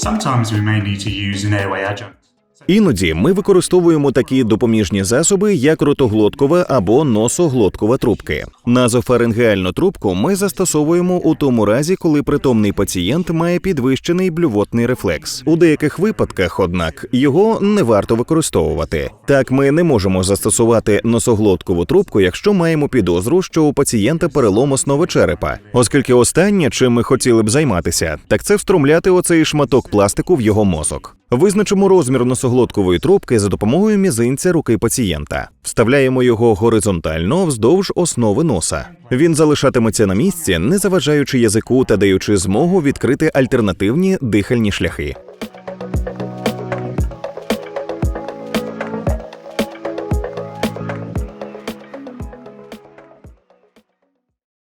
Sometimes we may need to use an airway adjunct. Іноді ми використовуємо такі допоміжні засоби, як ротоглоткова або носоглоткова трубки. Назофарингеальну трубку ми застосовуємо у тому разі, коли притомний пацієнт має підвищений блювотний рефлекс. У деяких випадках, однак, його не варто використовувати. Так, ми не можемо застосувати носоглоткову трубку, якщо маємо підозру, що у пацієнта перелом основи черепа, оскільки останнє, чим ми хотіли б займатися, так це встромляти оцей шматок пластику в його мозок. Визначимо розмір носоглоткової трубки за допомогою мізинця руки пацієнта. Вставляємо його горизонтально вздовж основи носа. Він залишатиметься на місці, не заважаючи язику та даючи змогу відкрити альтернативні дихальні шляхи.